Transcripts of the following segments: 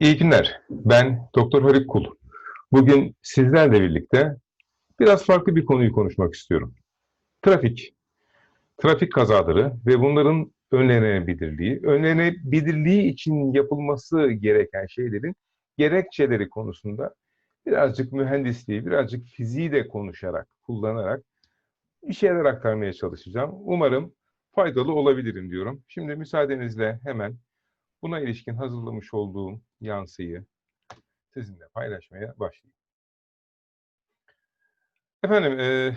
İyi günler. Ben Doktor Haluk Kul. Bugün sizlerle birlikte biraz farklı bir konuyu konuşmak istiyorum. Trafik. Trafik kazaları ve bunların önlenebilirliği, önlenebilirliği için yapılması gereken şeylerin gerekçeleri konusunda birazcık mühendisliği, birazcık fiziği de konuşarak, kullanarak bir şeyler aktarmaya çalışacağım. Umarım faydalı olabilirim diyorum. Şimdi müsaadenizle hemen buna ilişkin hazırlamış olduğum yansıyı sizinle paylaşmaya başlayayım. Efendim, e,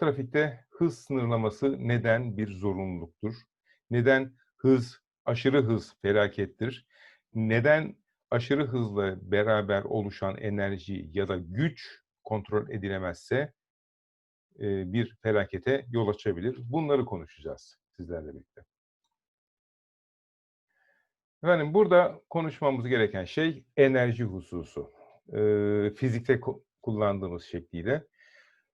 trafikte hız sınırlaması neden bir zorunluluktur? Neden hız, aşırı hız felakettir? Neden aşırı hızla beraber oluşan enerji ya da güç kontrol edilemezse e, bir felakete yol açabilir? Bunları konuşacağız sizlerle birlikte. Efendim burada konuşmamız gereken şey enerji hususu. Ee, fizikte kullandığımız şekliyle.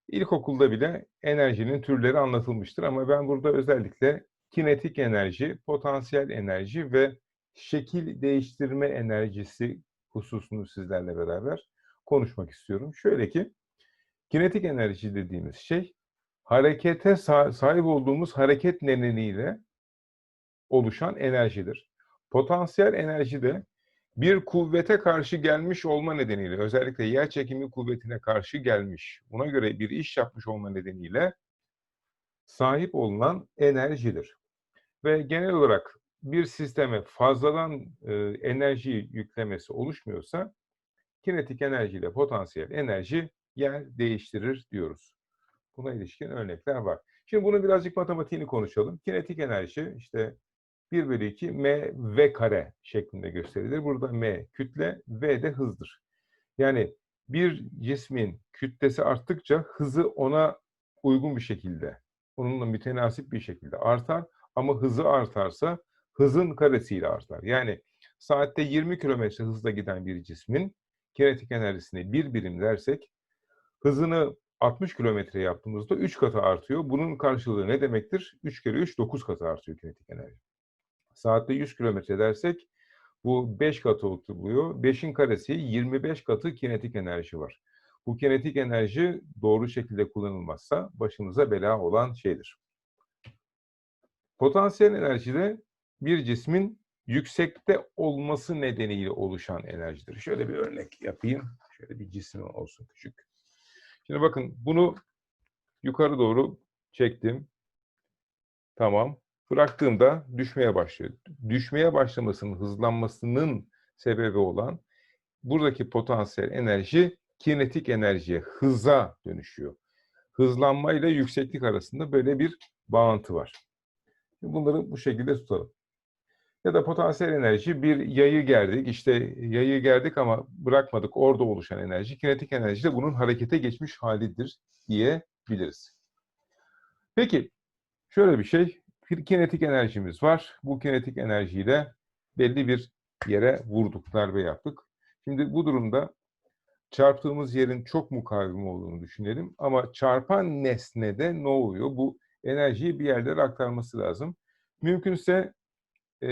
İlkokulda bile enerjinin türleri anlatılmıştır ama ben burada özellikle kinetik enerji, potansiyel enerji ve şekil değiştirme enerjisi hususunu sizlerle beraber konuşmak istiyorum. Şöyle ki, kinetik enerji dediğimiz şey, harekete sahip olduğumuz hareket nedeniyle oluşan enerjidir. Potansiyel enerji de bir kuvvete karşı gelmiş olma nedeniyle, özellikle yer çekimi kuvvetine karşı gelmiş, buna göre bir iş yapmış olma nedeniyle sahip olunan enerjidir. Ve genel olarak bir sisteme fazladan e, enerji yüklemesi oluşmuyorsa, kinetik enerji ile potansiyel enerji yer değiştirir diyoruz. Buna ilişkin örnekler var. Şimdi bunu birazcık matematiğini konuşalım. Kinetik enerji işte 1 bölü 2 m v kare şeklinde gösterilir. Burada m kütle, v de hızdır. Yani bir cismin kütlesi arttıkça hızı ona uygun bir şekilde, onunla mütenasip bir şekilde artar. Ama hızı artarsa hızın karesiyle artar. Yani saatte 20 kilometre hızla giden bir cismin kinetik enerjisini bir birim dersek hızını 60 kilometre yaptığımızda 3 katı artıyor. Bunun karşılığı ne demektir? 3 kere 3 9 katı artıyor kinetik enerji. Saatte 100 kilometre dersek bu 5 katı oluyor. 5'in karesi 25 katı kinetik enerji var. Bu kinetik enerji doğru şekilde kullanılmazsa başımıza bela olan şeydir. Potansiyel enerji de bir cismin yüksekte olması nedeniyle oluşan enerjidir. Şöyle bir örnek yapayım. Şöyle bir cisim olsun küçük. Şimdi bakın bunu yukarı doğru çektim. Tamam bıraktığımda düşmeye başlıyor. Düşmeye başlamasının hızlanmasının sebebi olan buradaki potansiyel enerji kinetik enerjiye, hıza dönüşüyor. Hızlanma ile yükseklik arasında böyle bir bağıntı var. Bunları bu şekilde tutalım. Ya da potansiyel enerji bir yayı gerdik. İşte yayı gerdik ama bırakmadık. Orada oluşan enerji. Kinetik enerji de bunun harekete geçmiş halidir diyebiliriz. Peki şöyle bir şey kinetik enerjimiz var. Bu kinetik enerjiyle belli bir yere vurduk, darbe yaptık. Şimdi bu durumda çarptığımız yerin çok mukavim olduğunu düşünelim. Ama çarpan nesnede ne oluyor? Bu enerjiyi bir yerlere aktarması lazım. Mümkünse e,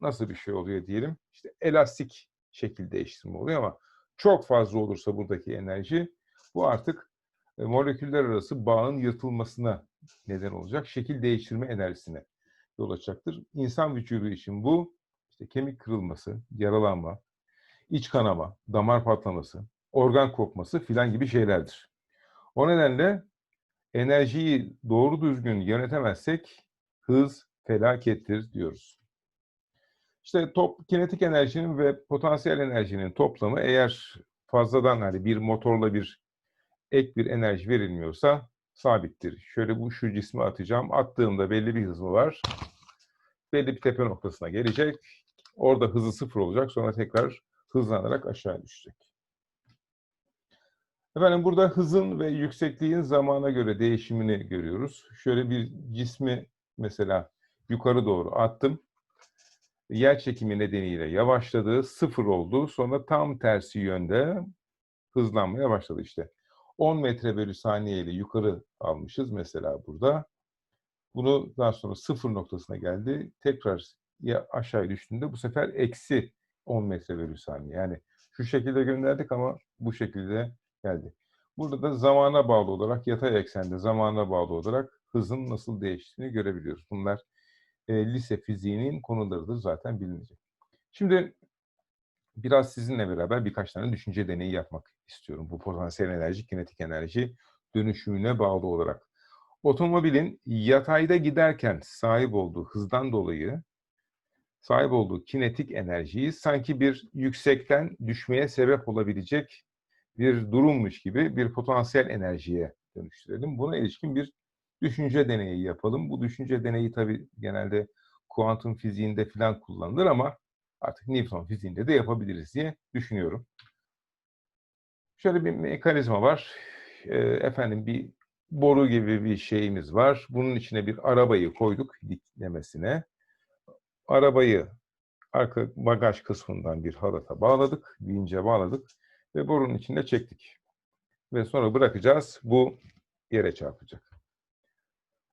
nasıl bir şey oluyor diyelim? İşte elastik şekil değiştirme oluyor ama çok fazla olursa buradaki enerji bu artık moleküller arası bağın yırtılmasına neden olacak. Şekil değiştirme enerjisine yol açacaktır. İnsan vücudu için bu işte kemik kırılması, yaralanma, iç kanama, damar patlaması, organ kopması filan gibi şeylerdir. O nedenle enerjiyi doğru düzgün yönetemezsek hız felakettir diyoruz. İşte top, kinetik enerjinin ve potansiyel enerjinin toplamı eğer fazladan hani bir motorla bir ek bir enerji verilmiyorsa sabittir. Şöyle bu şu cismi atacağım. Attığımda belli bir hızı var. Belli bir tepe noktasına gelecek. Orada hızı sıfır olacak. Sonra tekrar hızlanarak aşağı düşecek. Efendim burada hızın ve yüksekliğin zamana göre değişimini görüyoruz. Şöyle bir cismi mesela yukarı doğru attım. Yer çekimi nedeniyle yavaşladı, sıfır oldu. Sonra tam tersi yönde hızlanmaya başladı işte. 10 metre bölü saniye ile yukarı almışız mesela burada. Bunu daha sonra sıfır noktasına geldi. Tekrar ya aşağı düştüğünde bu sefer eksi 10 metre bölü saniye. Yani şu şekilde gönderdik ama bu şekilde geldi. Burada da zamana bağlı olarak yatay eksende zamana bağlı olarak hızın nasıl değiştiğini görebiliyoruz. Bunlar e, lise fiziğinin konularıdır zaten bilinecek. Şimdi biraz sizinle beraber birkaç tane düşünce deneyi yapmak istiyorum. Bu potansiyel enerji, kinetik enerji dönüşümüne bağlı olarak. Otomobilin yatayda giderken sahip olduğu hızdan dolayı sahip olduğu kinetik enerjiyi sanki bir yüksekten düşmeye sebep olabilecek bir durummuş gibi bir potansiyel enerjiye dönüştürelim. Buna ilişkin bir düşünce deneyi yapalım. Bu düşünce deneyi tabii genelde kuantum fiziğinde falan kullanılır ama artık Newton fiziğinde de yapabiliriz diye düşünüyorum. Şöyle bir mekanizma var. E, efendim bir boru gibi bir şeyimiz var. Bunun içine bir arabayı koyduk diklemesine. Arabayı arka bagaj kısmından bir halata bağladık, vince bağladık ve borunun içinde çektik. Ve sonra bırakacağız. Bu yere çarpacak.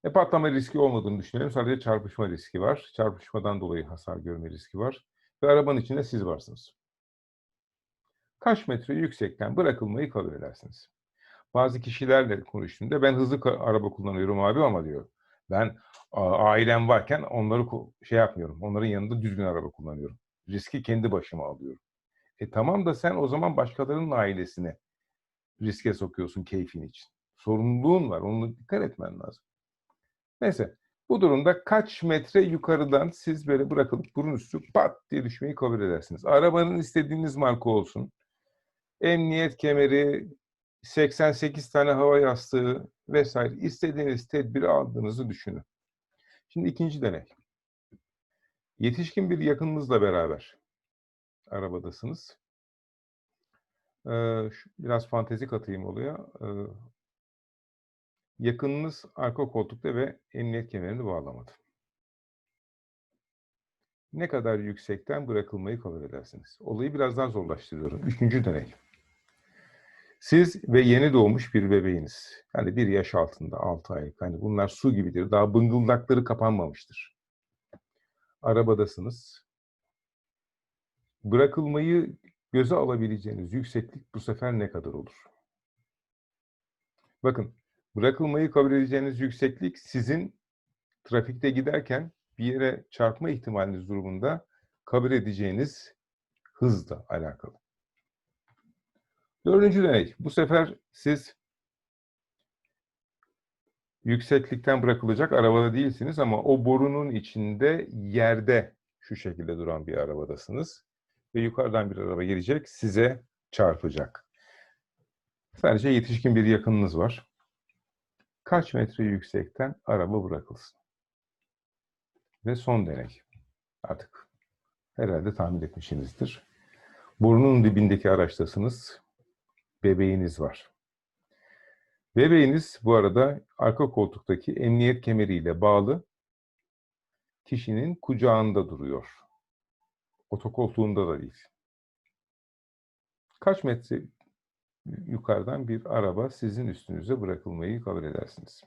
E, patlama riski olmadığını düşünelim. Sadece çarpışma riski var. Çarpışmadan dolayı hasar görme riski var. Ve arabanın içinde siz varsınız. Kaç metre yüksekten bırakılmayı kabul edersiniz? Bazı kişilerle konuştuğumda ben hızlı araba kullanıyorum abi ama diyor. Ben ailem varken onları şey yapmıyorum. Onların yanında düzgün araba kullanıyorum. Riski kendi başıma alıyorum. E tamam da sen o zaman başkalarının ailesine riske sokuyorsun keyfin için. Sorumluluğun var. Onu dikkat etmen lazım. Neyse. Bu durumda kaç metre yukarıdan siz böyle bırakılıp burun üstü pat diye düşmeyi kabul edersiniz. Arabanın istediğiniz marka olsun. Emniyet kemeri, 88 tane hava yastığı vesaire istediğiniz tedbiri aldığınızı düşünün. Şimdi ikinci deney. Yetişkin bir yakınınızla beraber arabadasınız. Ee, biraz fantezi katayım oluyor. Ee, yakınınız arka koltukta ve emniyet kemerini bağlamadı. Ne kadar yüksekten bırakılmayı kabul edersiniz? Olayı biraz daha zorlaştırıyorum. Üçüncü deney. Siz ve yeni doğmuş bir bebeğiniz. Yani bir yaş altında, altı aylık. Hani bunlar su gibidir. Daha bıngıldakları kapanmamıştır. Arabadasınız. Bırakılmayı göze alabileceğiniz yükseklik bu sefer ne kadar olur? Bakın, bırakılmayı kabul edeceğiniz yükseklik sizin trafikte giderken bir yere çarpma ihtimaliniz durumunda kabul edeceğiniz hızla alakalı. Dördüncü deney. Bu sefer siz yükseklikten bırakılacak arabada değilsiniz ama o borunun içinde yerde şu şekilde duran bir arabadasınız. Ve yukarıdan bir araba gelecek, size çarpacak. Sadece yetişkin bir yakınınız var. Kaç metre yüksekten araba bırakılsın? Ve son deney. Artık herhalde tahmin etmişsinizdir. Burnun dibindeki araçtasınız bebeğiniz var. Bebeğiniz bu arada arka koltuktaki emniyet kemeriyle bağlı kişinin kucağında duruyor. Otokoltuğunda da değil. Kaç metre yukarıdan bir araba sizin üstünüze bırakılmayı kabul edersiniz?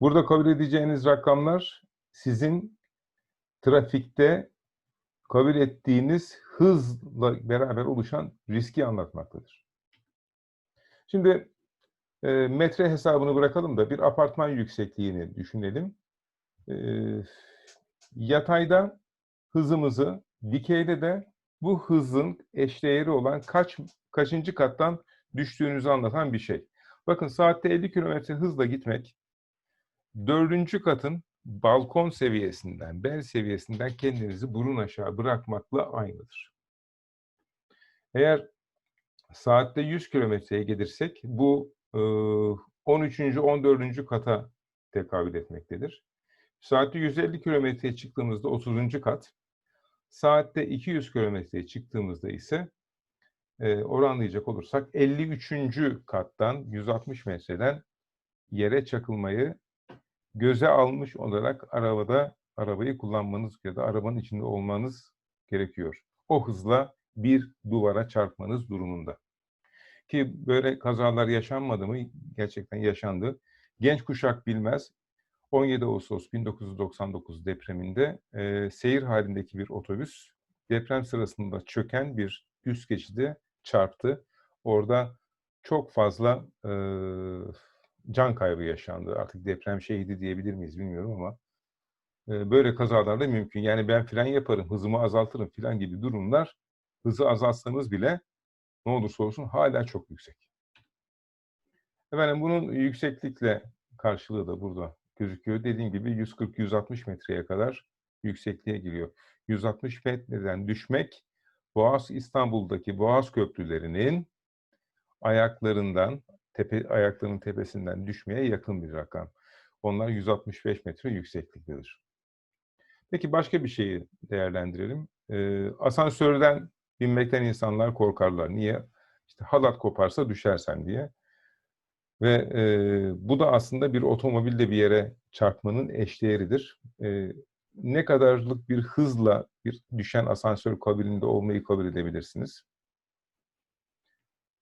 Burada kabul edeceğiniz rakamlar sizin trafikte kabul ettiğiniz hızla beraber oluşan riski anlatmaktadır. Şimdi e, metre hesabını bırakalım da bir apartman yüksekliğini düşünelim. E, yatayda hızımızı, dikeyde de bu hızın eşdeğeri olan kaç kaçıncı kattan düştüğünüzü anlatan bir şey. Bakın saatte 50 km hızla gitmek dördüncü katın balkon seviyesinden, bel seviyesinden kendinizi burun aşağı bırakmakla aynıdır. Eğer saatte 100 kilometreye gelirsek bu 13. 14. kata tekabül etmektedir. Saatte 150 kilometreye çıktığımızda 30. kat, saatte 200 kilometreye çıktığımızda ise oranlayacak olursak 53. kattan 160 metreden yere çakılmayı göze almış olarak arabada arabayı kullanmanız ya da arabanın içinde olmanız gerekiyor. O hızla bir duvara çarpmanız durumunda. Ki böyle kazalar yaşanmadı mı? Gerçekten yaşandı. Genç kuşak bilmez. 17 Ağustos 1999 depreminde e, seyir halindeki bir otobüs deprem sırasında çöken bir üst geçide çarptı. Orada çok fazla e, can kaybı yaşandı. Artık deprem şehidi diyebilir miyiz bilmiyorum ama e, böyle kazalar da mümkün. Yani ben fren yaparım, hızımı azaltırım filan gibi durumlar hızı azaltsanız bile ne olursa olsun hala çok yüksek. Efendim bunun yükseklikle karşılığı da burada gözüküyor. Dediğim gibi 140-160 metreye kadar yüksekliğe giriyor. 160 metreden düşmek Boğaz İstanbul'daki Boğaz köprülerinin ayaklarından, tepe, ayaklarının tepesinden düşmeye yakın bir rakam. Onlar 165 metre yüksekliktedir. Peki başka bir şeyi değerlendirelim. Ee, asansörden binmekten insanlar korkarlar. Niye? İşte halat koparsa düşersen diye. Ve e, bu da aslında bir otomobilde bir yere çarpmanın eşdeğeridir. E, ne kadarlık bir hızla bir düşen asansör kabininde olmayı kabul edebilirsiniz?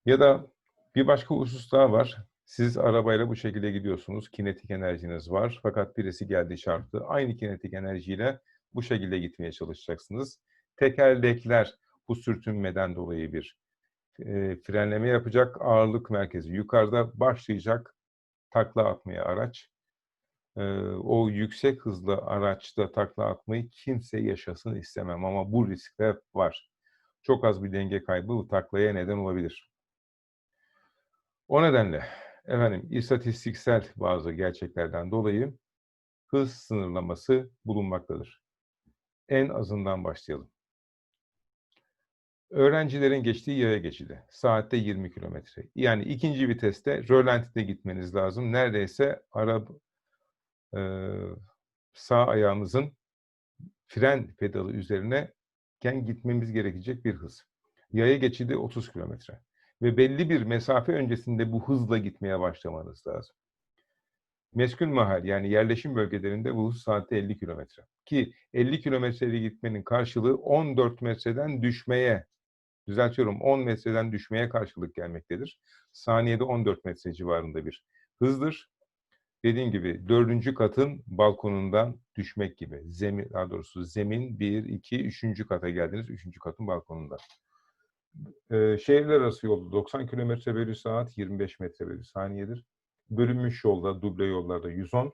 Ya da bir başka husus daha var. Siz arabayla bu şekilde gidiyorsunuz. Kinetik enerjiniz var. Fakat birisi geldi çarptı. Aynı kinetik enerjiyle bu şekilde gitmeye çalışacaksınız. Tekerlekler bu sürtünmeden dolayı bir e, frenleme yapacak. Ağırlık merkezi yukarıda başlayacak takla atmaya araç. E, o yüksek hızlı araçta takla atmayı kimse yaşasın istemem ama bu risk de var. Çok az bir denge kaybı bu taklaya neden olabilir. O nedenle efendim istatistiksel bazı gerçeklerden dolayı hız sınırlaması bulunmaktadır. En azından başlayalım. Öğrencilerin geçtiği yaya geçidi. Saatte 20 kilometre. Yani ikinci viteste rölantide gitmeniz lazım. Neredeyse ara e, sağ ayağımızın fren pedalı üzerine gitmemiz gerekecek bir hız. Yaya geçidi 30 kilometre. Ve belli bir mesafe öncesinde bu hızla gitmeye başlamanız lazım. Meskun mahal yani yerleşim bölgelerinde bu hız saatte 50 kilometre. Ki 50 kilometreli gitmenin karşılığı 14 metreden düşmeye düzeltiyorum 10 metreden düşmeye karşılık gelmektedir. Saniyede 14 metre civarında bir hızdır. Dediğim gibi dördüncü katın balkonundan düşmek gibi. Zemin, daha doğrusu zemin bir, iki, üçüncü kata geldiniz. Üçüncü katın balkonunda. Ee, şehirler arası yolda 90 km bölü saat 25 metre bölü saniyedir. Bölünmüş yolda, duble yollarda 110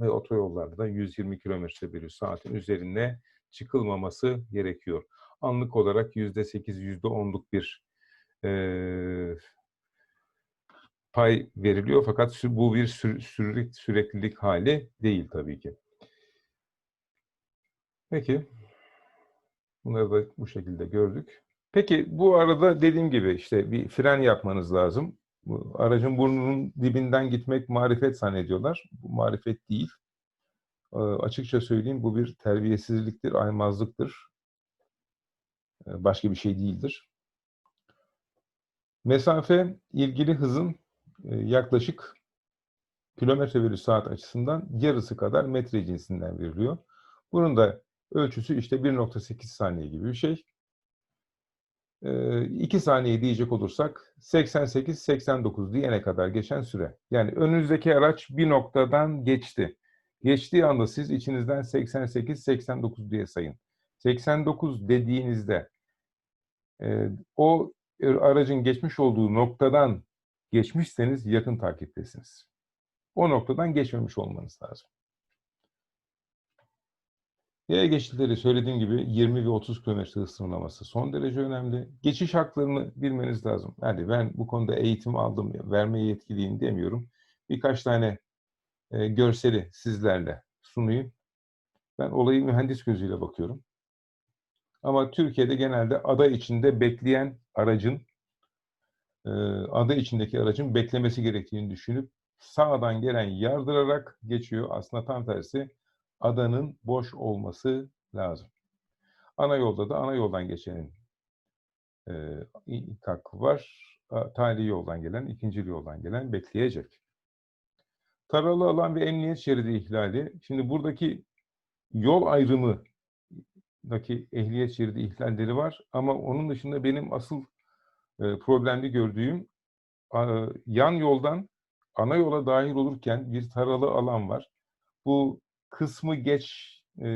ve otoyollarda da 120 km bölü saatin üzerine çıkılmaması gerekiyor anlık olarak yüzde sekiz, yüzde onluk bir e, pay veriliyor. Fakat bu bir sür, sür, süreklilik hali değil tabii ki. Peki. Bunları da bu şekilde gördük. Peki bu arada dediğim gibi işte bir fren yapmanız lazım. Bu aracın burnunun dibinden gitmek marifet zannediyorlar. Bu marifet değil. E, açıkça söyleyeyim bu bir terbiyesizliktir, aymazlıktır başka bir şey değildir. Mesafe ilgili hızın yaklaşık kilometre bölü saat açısından yarısı kadar metre cinsinden veriliyor. Bunun da ölçüsü işte 1.8 saniye gibi bir şey. 2 saniye diyecek olursak 88-89 diyene kadar geçen süre. Yani önünüzdeki araç bir noktadan geçti. Geçtiği anda siz içinizden 88-89 diye sayın. 89 dediğinizde e, o aracın geçmiş olduğu noktadan geçmişseniz yakın takiptesiniz. O noktadan geçmemiş olmanız lazım. Yaya geçitleri söylediğim gibi 20 ve 30 km hız sınırlaması son derece önemli. Geçiş haklarını bilmeniz lazım. Yani ben bu konuda eğitim aldım, vermeye yetkiliyim demiyorum. Birkaç tane e, görseli sizlerle sunayım. Ben olayı mühendis gözüyle bakıyorum. Ama Türkiye'de genelde ada içinde bekleyen aracın, e, ada içindeki aracın beklemesi gerektiğini düşünüp sağdan gelen yardırarak geçiyor. Aslında tam tersi adanın boş olması lazım. Ana yolda da ana yoldan geçenin e, var. Tali yoldan gelen, ikinci yoldan gelen bekleyecek. Taralı alan ve emniyet şeridi ihlali. Şimdi buradaki yol ayrımı daki ehliyet şeridi ihlalleri var. Ama onun dışında benim asıl e, problemli gördüğüm a, yan yoldan ana yola dahil olurken bir taralı alan var. Bu kısmı geç e,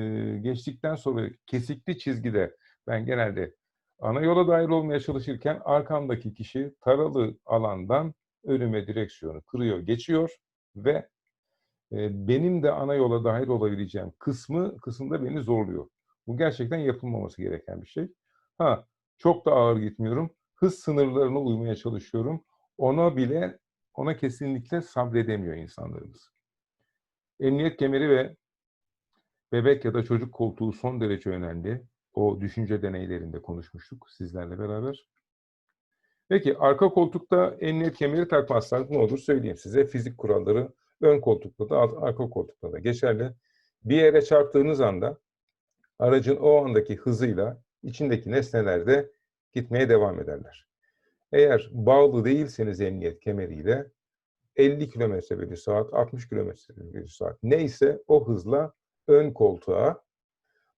geçtikten sonra kesikli çizgide Ben genelde ana yola dahil olmaya çalışırken arkamdaki kişi taralı alandan önüme direksiyonu kırıyor, geçiyor ve e, benim de ana yola dahil olabileceğim kısmı kısımda beni zorluyor. Bu gerçekten yapılmaması gereken bir şey. Ha, çok da ağır gitmiyorum. Hız sınırlarına uymaya çalışıyorum. Ona bile, ona kesinlikle sabredemiyor insanlarımız. Emniyet kemeri ve bebek ya da çocuk koltuğu son derece önemli. O düşünce deneylerinde konuşmuştuk sizlerle beraber. Peki arka koltukta emniyet kemeri takmazsak ne olur söyleyeyim size. Fizik kuralları ön koltukta da arka koltukta da geçerli. Bir yere çarptığınız anda aracın o andaki hızıyla içindeki nesneler de gitmeye devam ederler. Eğer bağlı değilseniz emniyet kemeriyle 50 km bölü saat, 60 km bölü saat neyse o hızla ön koltuğa,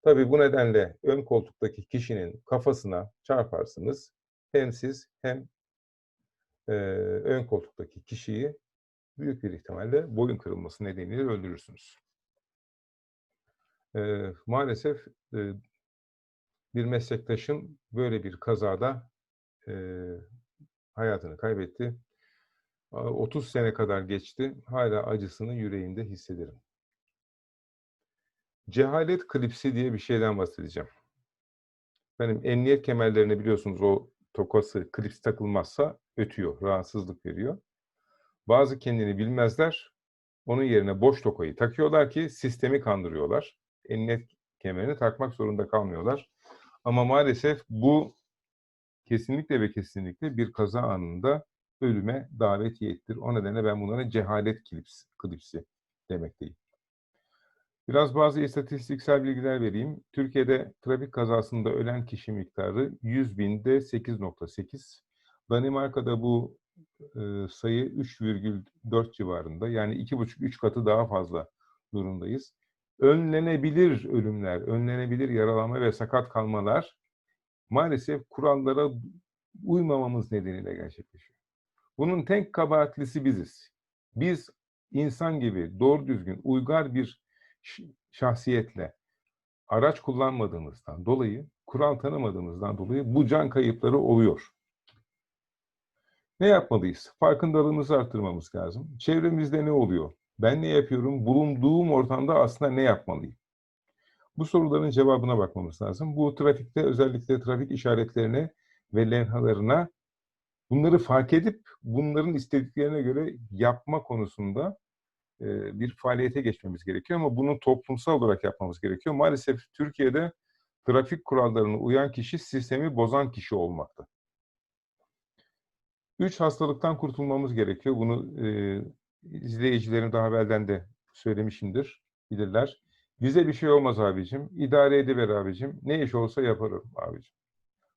tabi bu nedenle ön koltuktaki kişinin kafasına çarparsınız. Hem siz hem e, ön koltuktaki kişiyi büyük bir ihtimalle boyun kırılması nedeniyle öldürürsünüz. E, maalesef e, bir meslektaşım böyle bir kazada e, hayatını kaybetti. 30 sene kadar geçti. Hala acısını yüreğimde hissederim. Cehalet klipsi diye bir şeyden bahsedeceğim. Benim emniyet kemerlerini biliyorsunuz o tokası klips takılmazsa ötüyor, rahatsızlık veriyor. Bazı kendini bilmezler. Onun yerine boş tokayı takıyorlar ki sistemi kandırıyorlar. Emniyet kemerini takmak zorunda kalmıyorlar. Ama maalesef bu kesinlikle ve kesinlikle bir kaza anında ölüme davetiyettir. O nedenle ben bunlara cehalet klips, klipsi demekteyim. Biraz bazı istatistiksel bilgiler vereyim. Türkiye'de trafik kazasında ölen kişi miktarı 100 binde 8.8. Danimarka'da bu e, sayı 3,4 civarında. Yani 2,5-3 katı daha fazla durumdayız. Önlenebilir ölümler, önlenebilir yaralanma ve sakat kalmalar maalesef kurallara uymamamız nedeniyle gerçekleşiyor. Bunun tek kabahatlisi biziz. Biz insan gibi doğru düzgün, uygar bir şahsiyetle araç kullanmadığımızdan dolayı, kural tanımadığımızdan dolayı bu can kayıpları oluyor. Ne yapmalıyız? Farkındalığımızı arttırmamız lazım. Çevremizde ne oluyor? Ben ne yapıyorum? Bulunduğum ortamda aslında ne yapmalıyım? Bu soruların cevabına bakmamız lazım. Bu trafikte özellikle trafik işaretlerine ve levhalarına bunları fark edip bunların istediklerine göre yapma konusunda bir faaliyete geçmemiz gerekiyor ama bunu toplumsal olarak yapmamız gerekiyor. Maalesef Türkiye'de trafik kurallarına uyan kişi sistemi bozan kişi olmakta. Üç hastalıktan kurtulmamız gerekiyor. Bunu e, izleyicilerim daha evvelden de söylemişimdir, bilirler. Bize bir şey olmaz abicim, idare ediver abicim, ne iş olsa yaparım abicim.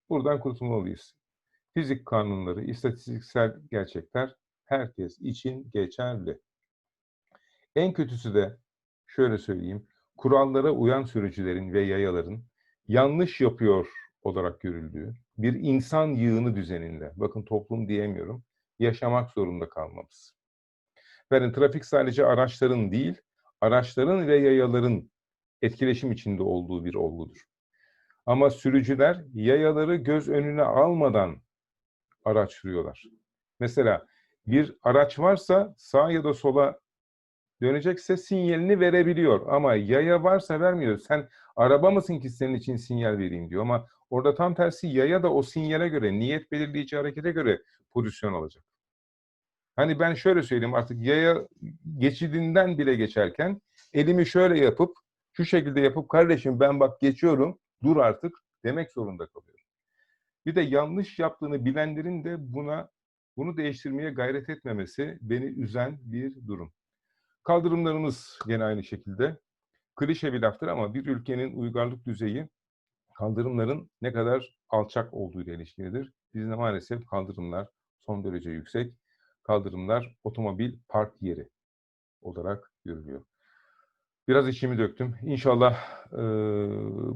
Buradan kurtulmalıyız. Fizik kanunları, istatistiksel gerçekler herkes için geçerli. En kötüsü de şöyle söyleyeyim, kurallara uyan sürücülerin ve yayaların yanlış yapıyor olarak görüldüğü bir insan yığını düzeninde, bakın toplum diyemiyorum, yaşamak zorunda kalmamız. Yani trafik sadece araçların değil, araçların ve yayaların etkileşim içinde olduğu bir olgudur. Ama sürücüler yayaları göz önüne almadan araç sürüyorlar. Mesela bir araç varsa sağ ya da sola dönecekse sinyalini verebiliyor. Ama yaya varsa vermiyor. Sen araba mısın ki senin için sinyal vereyim diyor. Ama orada tam tersi yaya da o sinyale göre, niyet belirleyici harekete göre pozisyon alacak. Hani ben şöyle söyleyeyim artık yaya geçidinden bile geçerken elimi şöyle yapıp şu şekilde yapıp kardeşim ben bak geçiyorum dur artık demek zorunda kalıyorum. Bir de yanlış yaptığını bilenlerin de buna bunu değiştirmeye gayret etmemesi beni üzen bir durum. Kaldırımlarımız gene aynı şekilde. Klişe bir laftır ama bir ülkenin uygarlık düzeyi kaldırımların ne kadar alçak olduğu ile ilişkilidir. Bizde maalesef kaldırımlar son derece yüksek. Kaldırımlar otomobil park yeri olarak görülüyor. Biraz içimi döktüm. İnşallah e,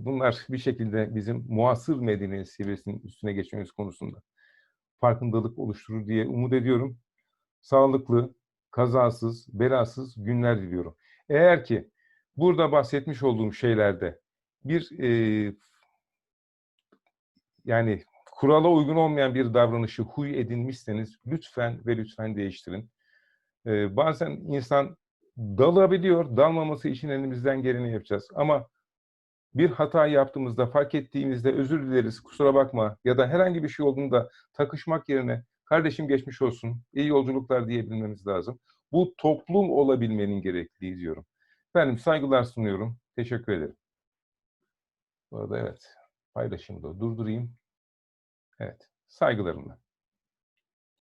bunlar bir şekilde bizim muasır medeniyet seviyesinin üstüne geçmemiz konusunda farkındalık oluşturur diye umut ediyorum. Sağlıklı, kazasız, belasız günler diliyorum. Eğer ki burada bahsetmiş olduğum şeylerde bir e, yani kurala uygun olmayan bir davranışı huy edinmişseniz lütfen ve lütfen değiştirin. Ee, bazen insan dalabiliyor, dalmaması için elimizden geleni yapacağız. Ama bir hata yaptığımızda, fark ettiğimizde özür dileriz, kusura bakma ya da herhangi bir şey olduğunda takışmak yerine kardeşim geçmiş olsun, iyi yolculuklar diyebilmemiz lazım. Bu toplum olabilmenin gerekliliği diyorum. Efendim saygılar sunuyorum. Teşekkür ederim. Bu arada evet paylaşımı da durdurayım. Evet saygılarımla.